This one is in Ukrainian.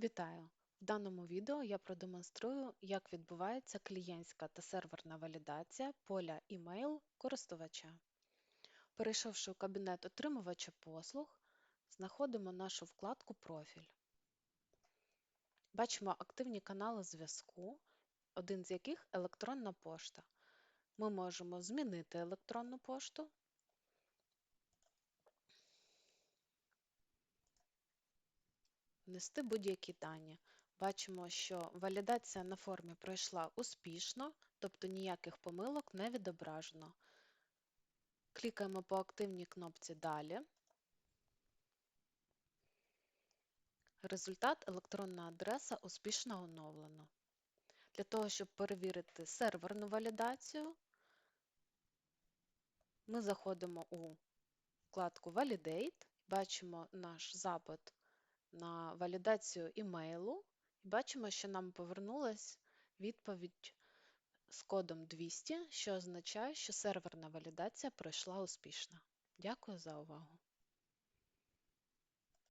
Вітаю! В даному відео я продемонструю, як відбувається клієнтська та серверна валідація поля email користувача. Перейшовши у кабінет отримувача послуг, знаходимо нашу вкладку Профіль. Бачимо активні канали зв'язку, один з яких електронна пошта. Ми можемо змінити електронну пошту Внести будь-які дані. Бачимо, що валідація на формі пройшла успішно, тобто ніяких помилок не відображено. Клікаємо по активній кнопці Далі. Результат електронна адреса успішно оновлено. Для того, щоб перевірити серверну валідацію, ми заходимо у вкладку Validate, бачимо наш запит на валідацію імейлу і бачимо, що нам повернулась відповідь з кодом 200, що означає, що серверна валідація пройшла успішно. Дякую за увагу!